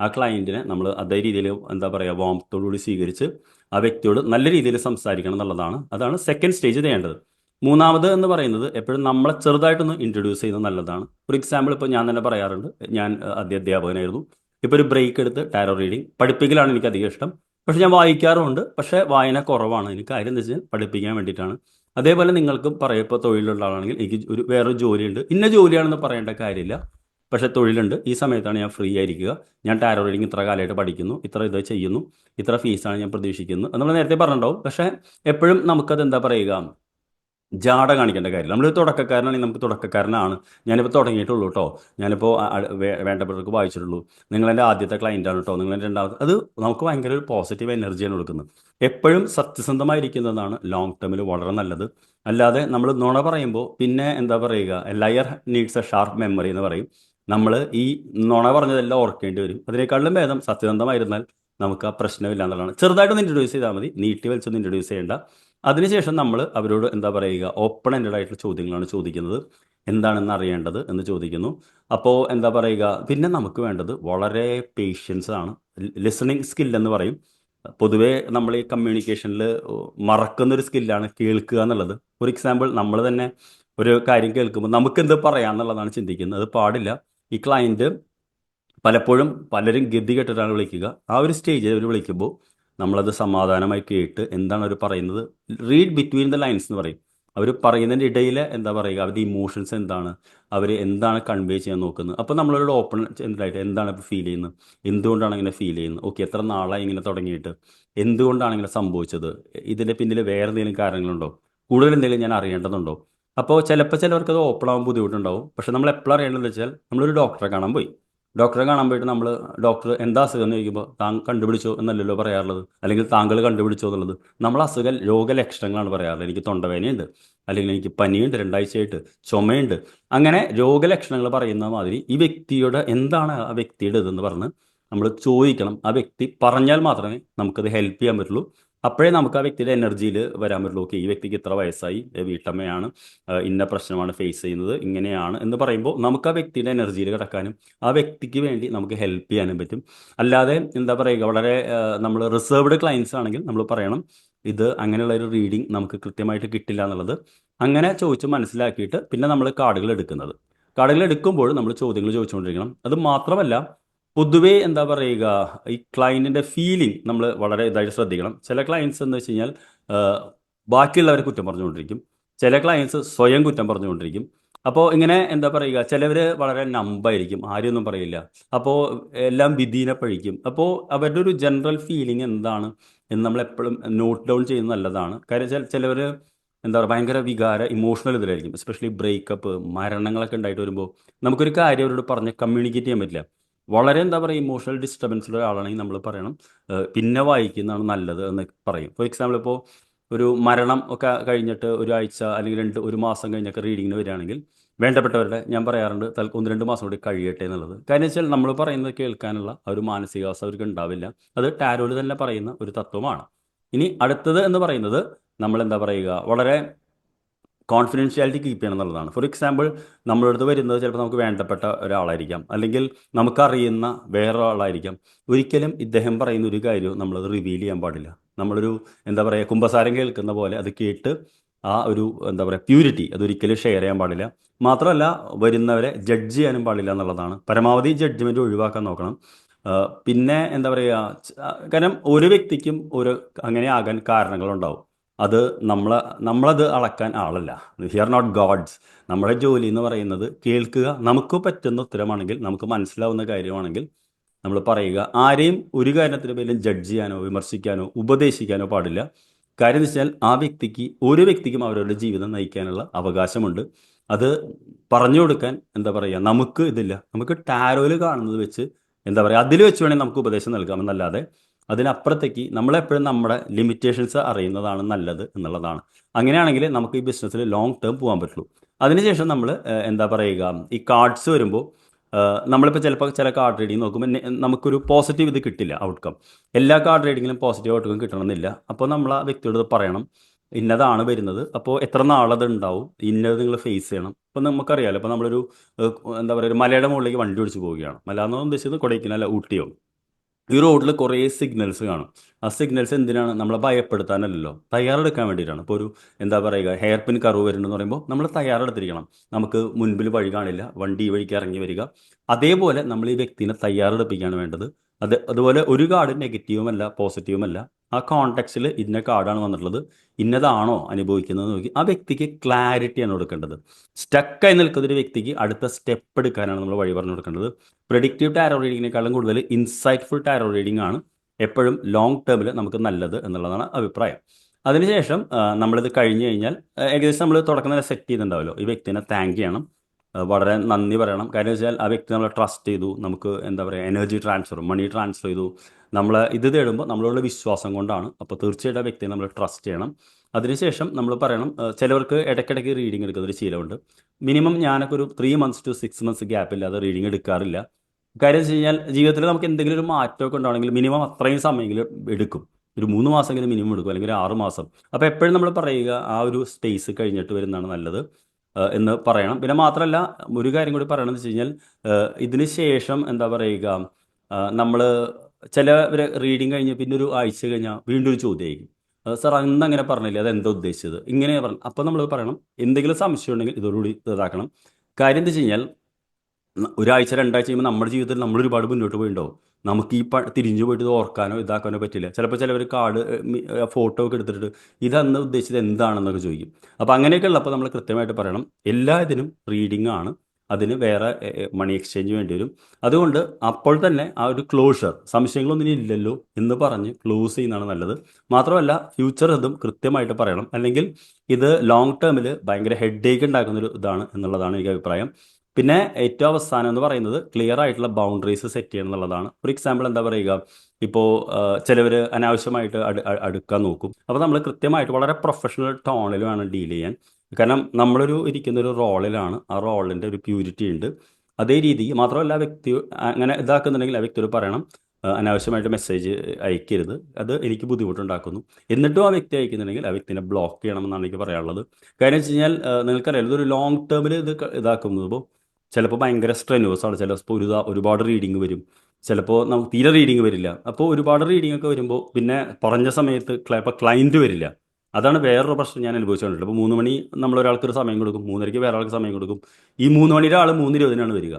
ആ ക്ലയന്റിനെ നമ്മൾ അതേ രീതിയിൽ എന്താ പറയുക വാമത്തോടുകൂടി സ്വീകരിച്ച് ആ വ്യക്തിയോട് നല്ല രീതിയിൽ സംസാരിക്കണം എന്നുള്ളതാണ്. അതാണ് സെക്കൻഡ് സ്റ്റേജ് ചെയ്യേണ്ടത്. മൂന്നാമത് എന്ന് പറയുന്നത് എപ്പോഴും നമ്മളെ ചെറുതായിട്ടൊന്ന് ഇൻട്രൊഡ്യൂസ് ചെയ്യുന്നത് നല്ലതാണ്. ഫോർ എക്സാമ്പിൾ ഇപ്പോൾ ഞാൻ തന്നെ പറയാറുണ്ട്. ഞാൻ ആദ്യ അധ്യാപകനായിരുന്നു. ഇപ്പോൾ ഒരു ബ്രേക്ക് എടുത്ത് ടാരോ റീഡിങ് പഠിപ്പിക്കലാണ് എനിക്ക് അധികം ഇഷ്ടം. പക്ഷെ ഞാൻ വായിക്കാറുമുണ്ട്. പക്ഷേ വായന കുറവാണ്. എനിക്ക് കാര്യം എന്താ വെച്ചാൽ പഠിപ്പിക്കാൻ വേണ്ടിയിട്ടാണ്. അതേപോലെ നിങ്ങൾക്കും പറയപ്പോൾ തൊഴിലുള്ള ആളാണെങ്കിൽ എനിക്ക് ഒരു വേറൊരു ജോലിയുണ്ട്. ഇന്ന ജോലിയാണെന്ന് പറയേണ്ട കാര്യമില്ല. പക്ഷെ തൊഴിലുണ്ട്. ഈ സമയത്താണ് ഞാൻ ഫ്രീ ആയിരിക്കുക. ഞാൻ ടാരോ റീഡിങ് ഇത്ര കാലമായിട്ട് പഠിക്കുന്നു. ഇത്ര ഇത് ചെയ്യുന്നു. ഇത്ര ഫീസാണ് ഞാൻ പ്രതീക്ഷിക്കുന്നത് നമ്മൾ നേരത്തെ പറഞ്ഞിട്ടുണ്ടാവും. പക്ഷേ എപ്പോഴും നമുക്കത് എന്താ പറയുക? ജാട കാണിക്കേണ്ട കാര്യം. നമ്മൾ തുടക്കക്കാരനാണെങ്കിൽ നമുക്ക് തുടക്കക്കാരനാണ്. ഞാനിപ്പോൾ തുടങ്ങിയിട്ടുള്ളൂ കേട്ടോ ഞാനിപ്പോൾ വേണ്ടപ്പെട്ടവർക്ക് വായിച്ചിട്ടുള്ളൂ. നിങ്ങൾ എന്റെ ആദ്യത്തെ ആണ് കേട്ടോ നിങ്ങൾ രണ്ടാമത്തെ അത് നമുക്ക് ഭയങ്കര ഒരു പോസിറ്റീവ് എനർജിയാണ് കൊടുക്കുന്നത്. എപ്പോഴും സത്യസന്ധമായിരിക്കുന്നതാണ് ലോങ് ടേമിൽ വളരെ നല്ലത്. അല്ലാതെ നമ്മൾ നുണ പറയുമ്പോൾ പിന്നെ എന്താ പറയുക liar needs a sharp memory എന്ന് പറയും. നമ്മൾ ഈ നുണ പറഞ്ഞതെല്ലാം ഓർക്കേണ്ടി വരും. അതിനേക്കാളും ഭേദം സത്യസന്ധമായിരുന്നാൽ നമുക്ക് ആ പ്രശ്നമില്ല എന്നുള്ളതാണ്. ചെറുതായിട്ടൊന്ന് ഇൻട്രൊഡ്യൂസ് ചെയ്താൽ മതി. നീട്ടി വലിച്ചൊന്നും ഇൻട്രൊഡ്യൂസ് ചെയ്യേണ്ട. അതിനുശേഷം നമ്മൾ അവരോട് എന്താ പറയുക ഓപ്പൺ എൻഡഡ് ആയിട്ടുള്ള ചോദ്യങ്ങളാണ് ചോദിക്കുന്നത്. എന്താണെന്ന് അറിയേണ്ടത് എന്ന് ചോദിക്കുന്നു. അപ്പോൾ എന്താ പറയുക പിന്നെ നമുക്ക് വേണ്ടത് വളരെ പേഷ്യൻസ് ആണ്. ലിസണിങ് സ്കിൽ എന്ന് പറയും. പൊതുവേ നമ്മൾ ഈ കമ്മ്യൂണിക്കേഷനിൽ മറക്കുന്ന ഒരു സ്കില്ലാണ് കേൾക്കുക എന്നുള്ളത്. ഒരു എക്സാമ്പിൾ നമ്മൾ തന്നെ ഒരു കാര്യം കേൾക്കുമ്പോൾ നമുക്ക് എന്ത് പറയാമെന്നുള്ളതാണ് ചിന്തിക്കുന്നത്. അത് പാടില്ല. ഈ ക്ലയന്റ് പലപ്പോഴും പലരും ഗതി കെട്ടിട്ടാണ് വിളിക്കുക. ആ ഒരു സ്റ്റേജിൽ അവർ വിളിക്കുമ്പോൾ നമ്മളത് സമാധാനമായി കേട്ട് എന്താണ് അവർ പറയുന്നത്? റീഡ് ബിറ്റ്വീൻ ദ ലൈൻസ് എന്ന് പറയും. അവർ പറയുന്നതിന്റെ ഇടയിൽ എന്താ പറയുക? അവരുടെ ഇമോഷൻസ് എന്താണ്? അവർ എന്താണ് കൺവേ ചെയ്യാൻ നോക്കുന്നത്? അപ്പോൾ നമ്മളൊരു ഓപ്പൺ എന്തായിട്ട് എന്താണ് ഇപ്പോൾ ഫീൽ ചെയ്യുന്നത്? എന്തുകൊണ്ടാണ് ഇങ്ങനെ ഫീൽ ചെയ്യുന്നത്? ഓക്കെ എത്ര നാളായി ഇങ്ങനെ തുടങ്ങിയിട്ട്? എന്തുകൊണ്ടാണ് ഇങ്ങനെ സംഭവിച്ചത്? ഇതിന്റെ പിന്നിൽ വേറെ എന്തെങ്കിലും കാര്യങ്ങളുണ്ടോ കൂടുതൽ എന്തെങ്കിലും ഞാൻ അറിയേണ്ടതുണ്ടോ? അപ്പോൾ ചിലപ്പോൾ ചിലവർക്ക് അത് ഓപ്പൺ ആവാൻ ബുദ്ധിമുട്ടുണ്ടാവും. പക്ഷെ നമ്മൾ എപ്പോഴും അറിയേണ്ടതെന്ന് വെച്ചാൽ നമ്മളൊരു ഡോക്ടറെ കാണാൻ പോയി. ഡോക്ടറെ കാണാൻ പോയിട്ട് നമ്മൾ ഡോക്ടർ എന്താ അസുഖം എന്ന് ചോദിക്കുമ്പോൾ താങ്കൾ കണ്ടുപിടിച്ചോ എന്നല്ലല്ലോ പറയാറുള്ളത്. അല്ലെങ്കിൽ താങ്കൾ കണ്ടുപിടിച്ചോ എന്നുള്ളത്. നമ്മൾ അസുഖ രോഗലക്ഷണങ്ങളാണ് പറയാറുള്ളത്. എനിക്ക് തൊണ്ടവേനയുണ്ട് അല്ലെങ്കിൽ എനിക്ക് പനിയുണ്ട്. രണ്ടാഴ്ചയായിട്ട് ചുമയുണ്ട്. അങ്ങനെ രോഗലക്ഷണങ്ങൾ പറയുന്ന മാതിരി ഈ വ്യക്തിയുടെ എന്താണ് ആ വ്യക്തിയുടെ ഇതെന്ന് പറഞ്ഞ് നമ്മൾ ചോദിക്കണം. ആ വ്യക്തി പറഞ്ഞാൽ മാത്രമേ നമുക്കത് ഹെൽപ്പ് ചെയ്യാൻ പറ്റുള്ളൂ. അപ്പോഴേ നമുക്ക് ആ വ്യക്തിയുടെ എനർജിയിൽ വരാൻ പറ്റുള്ളൂ. ഓക്കെ ഈ വ്യക്തിക്ക് ഇത്ര വയസ്സായി വീട്ടമ്മയാണ് ഇന്ന പ്രശ്നമാണ് ഫേസ് ചെയ്യുന്നത് ഇങ്ങനെയാണ് എന്ന് പറയുമ്പോൾ നമുക്ക് ആ വ്യക്തിയുടെ എനർജിയിൽ കിടക്കാനും ആ വ്യക്തിക്ക് വേണ്ടി നമുക്ക് ഹെൽപ്പ് ചെയ്യാനും പറ്റും. അല്ലാതെ എന്താ പറയുക വളരെ നമ്മൾ റിസർവ്ഡ് ക്ലയൻസ് ആണെങ്കിൽ നമ്മൾ പറയണം ഇത് അങ്ങനെയുള്ള ഒരു റീഡിങ് നമുക്ക് കൃത്യമായിട്ട് കിട്ടില്ല എന്നുള്ളത്. അങ്ങനെ ചോദിച്ച് മനസ്സിലാക്കിയിട്ട് പിന്നെ നമ്മൾ കാർഡുകൾ എടുക്കുന്നത്. കാർഡുകൾ എടുക്കുമ്പോൾ നമ്മൾ ചോദ്യങ്ങൾ ചോദിച്ചുകൊണ്ടിരിക്കണം. അത് മാത്രമല്ല പൊതുവേ എന്താ പറയുക ഈ ക്ലയന്റിന്റെ ഫീലിംഗ് നമ്മൾ വളരെ ഇതായിട്ട് ശ്രദ്ധിക്കണം. ചില ക്ലയൻസ് എന്ന് വെച്ച് കഴിഞ്ഞാൽ ബാക്കിയുള്ളവരെ കുറ്റം പറഞ്ഞുകൊണ്ടിരിക്കും. ചില ക്ലയൻസ് സ്വയം കുറ്റം പറഞ്ഞുകൊണ്ടിരിക്കും. അപ്പോൾ ഇങ്ങനെ എന്താ പറയുക ചിലവർ വളരെ നമ്പായിരിക്കും ആരെയൊന്നും പറയില്ല. അപ്പോൾ എല്ലാം വിധീനെ പഴിക്കും. അപ്പോൾ അവരുടെ ഒരു ജനറൽ ഫീലിംഗ് എന്താണ് എന്ന് നമ്മൾ എപ്പോഴും നോട്ട് ഡൗൺ ചെയ്യുന്നത് നല്ലതാണ്. കാര്യം ചിലവർ എന്താ പറയുക ഭയങ്കര വികാര ഇമോഷണൽ ഇതിലായിരിക്കും. എസ്പെഷ്യലി ബ്രേക്കപ്പ് മരണങ്ങളൊക്കെ ഉണ്ടായിട്ട് വരുമ്പോൾ നമുക്കൊരു കാര്യം അവരോട് പറഞ്ഞ് കമ്മ്യൂണിക്കേറ്റ് ചെയ്യാൻ പറ്റില്ല. വളരെ എന്താ പറയുക ഇമോഷണൽ ഡിസ്റ്റർബൻസിലുള്ള ഒരാളാണെങ്കിൽ നമ്മൾ പറയണം പിന്നെ വായിക്കുന്നതാണ് നല്ലത് എന്ന് പറയും. ഫോർ എക്സാമ്പിൾ ഇപ്പോൾ ഒരു മരണം ഒക്കെ കഴിഞ്ഞിട്ട് ഒരാഴ്ച അല്ലെങ്കിൽ രണ്ട് ഒരു മാസം കഴിഞ്ഞൊക്കെ റീഡിങ്ങിന് വരികയാണെങ്കിൽ വേണ്ടപ്പെട്ടവരുടെ ഞാൻ പറയാറുണ്ട് ഒന്ന് രണ്ട് മാസം കൂടി കഴിയട്ടെ എന്നുള്ളത്. കാരണം വെച്ചാൽ നമ്മൾ പറയുന്നത് കേൾക്കാനുള്ള ആ ഒരു മാനസികാവസ്ഥ അവർക്ക് ഉണ്ടാവില്ല. അത് ടാരോയിൽ തന്നെ പറയുന്ന ഒരു തത്വമാണ്. ഇനി അടുത്തത് എന്ന് പറയുന്നത് നമ്മൾ എന്താ പറയുക വളരെ കോൺഫിഡൻഷ്യാലിറ്റി കീപ്പ് ചെയ്യണം എന്നുള്ളതാണ് ഫോർ എക്സാമ്പിൾ നമ്മളുടെ അടുത്ത് വരുന്നത് ചിലപ്പോൾ നമുക്ക് വേണ്ടപ്പെട്ട ഒരാളായിരിക്കാം. അല്ലെങ്കിൽ നമുക്കറിയുന്ന വേറൊരാളായിരിക്കാം. ഒരിക്കലും ഇദ്ദേഹം പറയുന്ന ഒരു കാര്യവും നമ്മളത് റിവീൽ ചെയ്യാൻ പാടില്ല. നമ്മളൊരു എന്താ പറയുക കുംഭസാരം കേൾക്കുന്ന പോലെ അത് കേട്ട് ആ ഒരു എന്താ പറയുക പ്യൂരിറ്റി അതൊരിക്കലും ഷെയർ ചെയ്യാൻ പാടില്ല. മാത്രമല്ല വരുന്നവരെ ജഡ്ജ് ചെയ്യാനും പാടില്ല എന്നുള്ളതാണ്. പരമാവധി ജഡ്ജ്മെന്റ് ഒഴിവാക്കാൻ നോക്കണം. പിന്നെ എന്താ പറയുക കാരണം ഒരു വ്യക്തിക്കും ഒരു അങ്ങനെ ആകാൻ കാരണങ്ങളുണ്ടാവും. അത് നമ്മളെ നമ്മളത് അളക്കാൻ ആളല്ല. ഹി ആർ നോട്ട് ഗോഡ്സ് നമ്മുടെ ജോലി എന്ന് പറയുന്നത് കേൾക്കുക നമുക്ക് പറ്റുന്ന ഉത്തരമാണെങ്കിൽ നമുക്ക് മനസ്സിലാവുന്ന കാര്യമാണെങ്കിൽ നമ്മൾ പറയുക ആരെയും ഒരു കാര്യത്തിന് പേരിലും ജഡ്ജ് ചെയ്യാനോ വിമർശിക്കാനോ ഉപദേശിക്കാനോ പാടില്ല. കാര്യം എന്ന് വെച്ചാൽ ആ വ്യക്തിക്ക് ഒരു വ്യക്തിക്കും അവരവരുടെ ജീവിതം നയിക്കാനുള്ള അവകാശമുണ്ട്. അത് പറഞ്ഞു കൊടുക്കാൻ എന്താ പറയുക നമുക്ക് ഇതില്ല. നമുക്ക് ടാരോയിൽ കാണുന്നത് വെച്ച് എന്താ പറയുക അതിൽ വെച്ച് വേണമെങ്കിൽ നമുക്ക് ഉപദേശം നൽകാമെന്നല്ലാതെ അതിനപ്പുറത്തേക്ക് നമ്മളെപ്പോഴും നമ്മുടെ ലിമിറ്റേഷൻസ് അറിയുന്നതാണ് നല്ലത് എന്നുള്ളതാണ്. അങ്ങനെയാണെങ്കിൽ നമുക്ക് ഈ ബിസിനസ്സിൽ ലോങ് ടേം പോകാൻ പറ്റുള്ളൂ. അതിനുശേഷം നമ്മൾ എന്താ പറയുക ഈ കാർഡ്സ് വരുമ്പോൾ നമ്മളിപ്പോൾ ചിലപ്പോൾ ചില കാർഡ് റീഡിങ് നോക്കുമ്പോൾ നമുക്കൊരു പോസിറ്റീവ് ഇത് കിട്ടില്ല ഔട്ട്കം എല്ലാ കാർഡ് റീഡിങ്ങിലും പോസിറ്റീവ് ഔട്ട്കം കിട്ടണമെന്നില്ല. അപ്പോൾ നമ്മൾ ആ വ്യക്തിയോട് പറയണം. ഇന്നതാണ് വരുന്നത്. അപ്പോൾ എത്ര നാളത് ഉണ്ടാവും ഇന്നത് നിങ്ങൾ ഫേസ് ചെയ്യണം. ഇപ്പം നമുക്കറിയാമല്ലോ ഇപ്പോൾ നമ്മളൊരു എന്താ പറയുക ഒരു മലയുടെ മുകളിലേക്ക് വണ്ടി ഓടിച്ച് പോവുകയാണ്. മല എന്ന് ഉദ്ദേശിച്ചത് കൊടൈക്കനാൽ ഊട്ടിയോ ഈ റോഡിൽ കുറേ സിഗ്നൽസ് കാണും. ആ സിഗ്നൽസ് എന്തിനാണ്? നമ്മളെ ഭയപ്പെടുത്താനല്ലല്ലോ. തയ്യാറെടുക്കാൻ വേണ്ടിയിട്ടാണ്. ഇപ്പോൾ ഒരു എന്താ പറയുക ഹെയർ പിൻ കറവ് വരുന്നുണ്ടെന്ന് പറയുമ്പോൾ നമ്മൾ തയ്യാറെടുത്തിരിക്കണം. നമുക്ക് മുൻപിൽ വഴി കാണില്ല. വണ്ടി വഴിക്ക് ഇറങ്ങി വരിക. അതേപോലെ നമ്മൾ ഈ വ്യക്തിനെ തയ്യാറെടുപ്പിക്കുകയാണ് വേണ്ടത്. അത് അതുപോലെ ഒരു കാർഡ് നെഗറ്റീവുമല്ല പോസിറ്റീവുമല്ല ആ കോണ്ടെക്സ്റ്റിൽ ഇന്ന കാർഡാണ് വന്നിട്ടുള്ളത്? ഇന്നതാണോ അനുഭവിക്കുന്നത് നോക്കി. ആ വ്യക്തിക്ക് ക്ലാരിറ്റിയാണ് കൊടുക്കേണ്ടത്. സ്റ്റക്കായി നിൽക്കുന്ന ഒരു വ്യക്തിക്ക് അടുത്ത സ്റ്റെപ്പ് എടുക്കാനാണ് നമ്മൾ വഴി പറഞ്ഞു കൊടുക്കേണ്ടത്. പ്രഡിക്റ്റീവ് ടാരോ റീഡിങ്ങിനേക്കാളും കൂടുതൽ ഇൻസൈറ്റ്ഫുൾ ടാരോ റീഡിംഗ് ആണ് എപ്പോഴും ലോങ് ടേമിൽ നമുക്ക് നല്ലത് എന്നുള്ളതാണ് അഭിപ്രായം. അതിനുശേഷം നമ്മളിത് കഴിഞ്ഞു കഴിഞ്ഞാൽ ഏകദേശം നമ്മൾ തുടക്കം തന്നെ സെറ്റ് ചെയ്യുന്നുണ്ടാവല്ലോ ഈ വ്യക്തിനെ താങ്ക് ചെയ്യണം. വളരെ നന്ദി പറയണം. കാര്യം വെച്ചാൽ ആ വ്യക്തി നമ്മളെ ട്രസ്റ്റ് ചെയ്തു. നമുക്ക് എന്താ പറയുക എനർജി ട്രാൻസ്ഫർ മണി ട്രാൻസ്ഫർ ചെയ്തു. നമ്മൾ ഇത് തേടുമ്പോൾ നമ്മളുള്ള വിശ്വാസം കൊണ്ടാണ്. അപ്പോൾ തീർച്ചയായിട്ടും ആ വ്യക്തിയെ നമ്മൾ ട്രസ്റ്റ് ചെയ്യണം. അതിനുശേഷം നമ്മൾ പറയണം ചിലവർക്ക് ഇടയ്ക്കിടയ്ക്ക് റീഡിംഗ് എടുക്കുന്ന ഒരു ശീലമുണ്ട്. മിനിമം ഞാനൊക്കെ ഒരു three months to six months gap ഇല്ലാതെ റീഡിംഗ് എടുക്കാറില്ല. കാര്യം വെച്ച് കഴിഞ്ഞാൽ ജീവിതത്തിൽ നമുക്ക് എന്തെങ്കിലും ഒരു മാറ്റമൊക്കെ ഉണ്ടാവണമെങ്കിൽ മിനിമം അത്രയും സമയമെങ്കിലും എടുക്കും. ഒരു മൂന്ന് മാസമെങ്കിലും മിനിമം എടുക്കും അല്ലെങ്കിൽ ഒരു ആറ് മാസം. അപ്പോൾ എപ്പോഴും നമ്മൾ പറയുക ആ ഒരു സ്പേസ് കഴിഞ്ഞിട്ട് വരുന്നതാണ് നല്ലത്. എന്ന് പറയണം. പിന്നെ മാത്രമല്ല ഒരു കാര്യം കൂടി പറയണമെന്ന് വെച്ച് കഴിഞ്ഞാൽ ഇതിന് ശേഷം എന്താ പറയുക നമ്മൾ ചില റീഡിങ് കഴിഞ്ഞ് പിന്നെ ഒരു ആഴ്ച കഴിഞ്ഞാൽ വീണ്ടും ഒരു ചോദ്യമായിരിക്കും സാർ അന്ന് അങ്ങനെ പറഞ്ഞില്ലേ? അത് എന്താ ഉദ്ദേശിച്ചത്? ഇങ്ങനെ പറഞ്ഞു അപ്പോൾ നമ്മൾ പറയണം എന്തെങ്കിലും സംശയം ഉണ്ടെങ്കിൽ ഇതോടുകൂടി ഇതാക്കണം. കാര്യം എന്താ വെച്ച് കഴിഞ്ഞാൽ ഒരാഴ്ച രണ്ടാഴ്ച കഴിയുമ്പോൾ നമ്മുടെ ജീവിതത്തിൽ നമ്മൾ ഒരുപാട് മുന്നോട്ട് പോയിണ്ടാവും. നമുക്ക് ഈ തിരിഞ്ഞു പോയിട്ട് ഇത് ഓർക്കാനോ ഇതാക്കാനോ പറ്റില്ല. ചിലപ്പോൾ ചിലവർ കാർഡ് ഫോട്ടോ ഒക്കെ എടുത്തിട്ട് ഇത് അന്ന് ഉദ്ദേശിച്ചത് എന്താണെന്നൊക്കെ ചോദിക്കും. അപ്പോൾ അങ്ങനെയൊക്കെ ഉള്ളപ്പോൾ നമ്മൾ കൃത്യമായിട്ട് പറയണം എല്ലാ ഇതിനും റീഡിംഗ് ആണ്. അതിന് വേറെ മണി എക്സ്ചേഞ്ച് വേണ്ടി വരും. അതുകൊണ്ട് അപ്പോൾ തന്നെ ആ ഒരു ക്ലോഷർ സംശയങ്ങളൊന്നും ഇനി ഇല്ലല്ലോ എന്ന് പറഞ്ഞ് ക്ലോസ് ചെയ്യുന്നതാണ് നല്ലത്. മാത്രമല്ല ഫ്യൂച്ചർ ഇതും കൃത്യമായിട്ട് പറയണം. അല്ലെങ്കിൽ ഇത് ലോങ് ടേമിൽ ഭയങ്കര ഹെഡ് ഏക്ക് ഉണ്ടാക്കുന്ന ഒരു ഇതാണ് എന്നുള്ളതാണ് എനിക്ക് അഭിപ്രായം. പിന്നെ ഏറ്റവും അവസാനം എന്ന് പറയുന്നത് ക്ലിയർ ആയിട്ടുള്ള ബൗണ്ടറീസ് സെറ്റ് ചെയ്യണം എന്നുള്ളതാണ്. ഫോർ എക്സാമ്പിൾ എന്താ പറയുക? ഇപ്പോൾ ചിലവർ അനാവശ്യമായിട്ട് അടു അടുക്കാൻ നോക്കും. അപ്പോൾ നമ്മൾ കൃത്യമായിട്ട് വളരെ പ്രൊഫഷണൽ ടോണിൽ വേണം ഡീൽ ചെയ്യാൻ. കാരണം നമ്മളൊരു ഇരിക്കുന്ന ഒരു റോളിലാണ് ആ റോളിന്റെ ഒരു പ്യൂരിറ്റി ഉണ്ട്. അതേ രീതി മാത്രമല്ല വ്യക്തി അങ്ങനെ ഇതാക്കുന്നുണ്ടെങ്കിൽ ആ വ്യക്തിയോട് പറയണം അനാവശ്യമായിട്ട് മെസ്സേജ് അയക്കരുത്. അത് എനിക്ക് ബുദ്ധിമുട്ടുണ്ടാക്കുന്നു. എന്നിട്ടും ആ വ്യക്തി അയക്കുന്നുണ്ടെങ്കിൽ ആ വ്യക്തിനെ ബ്ലോക്ക് ചെയ്യണമെന്നാണ് എനിക്ക് പറയാനുള്ളത്. കാര്യം വെച്ച് കഴിഞ്ഞാൽ നിങ്ങൾക്കറിയാം ഇതൊരു ലോങ് ടേമിൽ ഇത് ഇതാക്കുന്നത് ഇതാക്കുമ്പോൾ ചിലപ്പോൾ ഭയങ്കര സ്ട്രെനുവസാണ് ചിലപ്പോൾ ഒരു ഒരുപാട് റീഡിങ് വരും. ചിലപ്പോൾ നമുക്ക് തീരെ റീഡിങ് വരില്ല. അപ്പോൾ ഒരുപാട് റീഡിംഗ് ഒക്കെ വരുമ്പോൾ പിന്നെ പറഞ്ഞ സമയത്ത് ഇപ്പോൾ ക്ലയന്റ് വരില്ല. അതാണ് വേറൊരു പ്രശ്നം ഞാൻ അനുഭവിച്ചുകൊണ്ടിട്ടുള്ളത് അപ്പോൾ മൂന്ന് മണി നമ്മൾ ഒരാൾക്ക് ഒരു സമയം കൊടുക്കും. മൂന്നരയ്ക്ക് വേറെ ആൾക്ക് സമയം കൊടുക്കും. ഈ മൂന്ന് മണിയുടെ ആൾ മൂന്ന് ഇരുപതിനാണ് വരിക.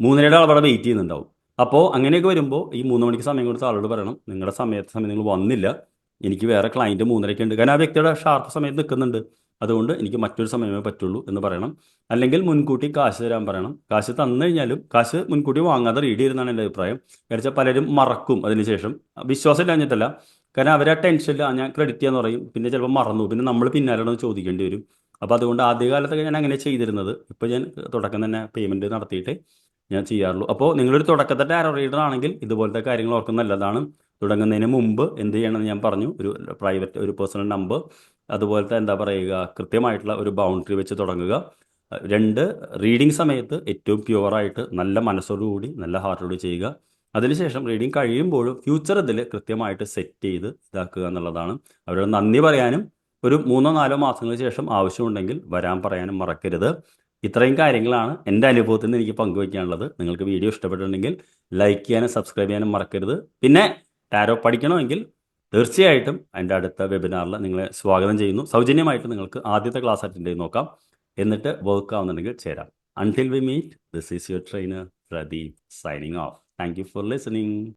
മൂന്നരയുടെ ആൾ അവിടെ വെയിറ്റ് ചെയ്യുന്നുണ്ടാവും. അപ്പോൾ അങ്ങനെയൊക്കെ വരുമ്പോൾ ഈ മൂന്ന് മണിക്ക് സമയം കൊടുത്ത ആളോട് പറയണം നിങ്ങളുടെ സമയത്ത് സമയം നിങ്ങൾ വന്നില്ല. എനിക്ക് വേറെ ക്ലയന്റ് മൂന്നരയ്ക്ക് ഉണ്ട്. കാരണം ആ വ്യക്തിയുടെ ഷാർപ്പ് സമയത്ത് നിൽക്കുന്നുണ്ട് അതുകൊണ്ട് എനിക്ക് മറ്റൊരു സമയമേ പറ്റുള്ളൂ എന്ന് പറയണം. അല്ലെങ്കിൽ മുൻകൂട്ടി കാശ് തരാൻ പറയണം. കാശ് തന്നു കഴിഞ്ഞാലും കാശ് മുൻകൂട്ടി വാങ്ങാതെ റീഡി ചെയ്യുന്നതാണ് എന്റെ അഭിപ്രായം. കാരണം പലരും മറക്കും അതിനുശേഷം. വിശ്വാസം ഇല്ലാഞ്ഞിട്ടല്ല. കാരണം അവരെ ടെൻഷനിൽ ഞാൻ ക്രെഡിറ്റ് ചെയ്യാന്ന് പറയും. പിന്നെ ചിലപ്പോൾ മറന്നു. പിന്നെ നമ്മൾ പിന്നാലെ ചോദിക്കേണ്ടി വരും. അപ്പോൾ അതുകൊണ്ട് ആദ്യകാലത്തൊക്കെ ഞാൻ അങ്ങനെ ചെയ്തിരുന്നത്. ഇപ്പോൾ ഞാൻ തുടക്കം തന്നെ പേയ്മെന്റ് നടത്തിയിട്ട് ഞാൻ ചെയ്യാറുള്ളൂ. അപ്പോൾ നിങ്ങളൊരു തുടക്കത്തെ ടാരോ റീഡർ ആണെങ്കിൽ ഇതുപോലത്തെ കാര്യങ്ങൾ ഓർക്കുന്ന നല്ലതാണ്. തുടങ്ങുന്നതിന് മുമ്പ് എന്ത് ചെയ്യണമെന്ന് ഞാൻ പറഞ്ഞു. ഒരു പ്രൈവറ്റ് ഒരു പേഴ്സണൽ നമ്പർ അതുപോലത്തെ എന്താ പറയുക കൃത്യമായിട്ടുള്ള ഒരു ബൗണ്ടറി വെച്ച് തുടങ്ങുക. രണ്ട് റീഡിങ് സമയത്ത് ഏറ്റവും പ്യുവറായിട്ട് നല്ല മനസ്സോടുകൂടി നല്ല ഹാർട്ടോട് ചെയ്യുക. അതിനുശേഷം റീഡിംഗ് കഴിയുമ്പോഴും ഫ്യൂച്ചർ ഇതിൽ കൃത്യമായിട്ട് സെറ്റ് ചെയ്ത് ഇതാക്കുക എന്നുള്ളതാണ്. അവരോട് നന്ദി പറയാനും ഒരു മൂന്നോ നാലോ മാസങ്ങൾക്ക് ശേഷം ആവശ്യമുണ്ടെങ്കിൽ വരാൻ പറയാനും മറക്കരുത്. ഇത്രയും കാര്യങ്ങളാണ് എന്റെ അനുഭവത്തിൽ നിന്ന് എനിക്ക് പങ്കുവയ്ക്കാനുള്ളത്. നിങ്ങൾക്ക് വീഡിയോ ഇഷ്ടപ്പെട്ടിട്ടുണ്ടെങ്കിൽ ലൈക്ക് ചെയ്യാനും സബ്സ്ക്രൈബ് ചെയ്യാനും മറക്കരുത്. പിന്നെ ടാരോ പഠിക്കണമെങ്കിൽ തീർച്ചയായിട്ടും എന്റെ അടുത്ത വെബിനാറിൽ നിങ്ങളെ സ്വാഗതം ചെയ്യുന്നു. സൗജന്യമായിട്ട് നിങ്ങൾക്ക് ആദ്യത്തെ ക്ലാസ് അറ്റൻഡ് ചെയ്ത് നോക്കാം. എന്നിട്ട് വർക്ക് ആവുന്നുണ്ടെങ്കിൽ ചേരാം. Until we meet this is your trainer Pradeep signing off thank you for listening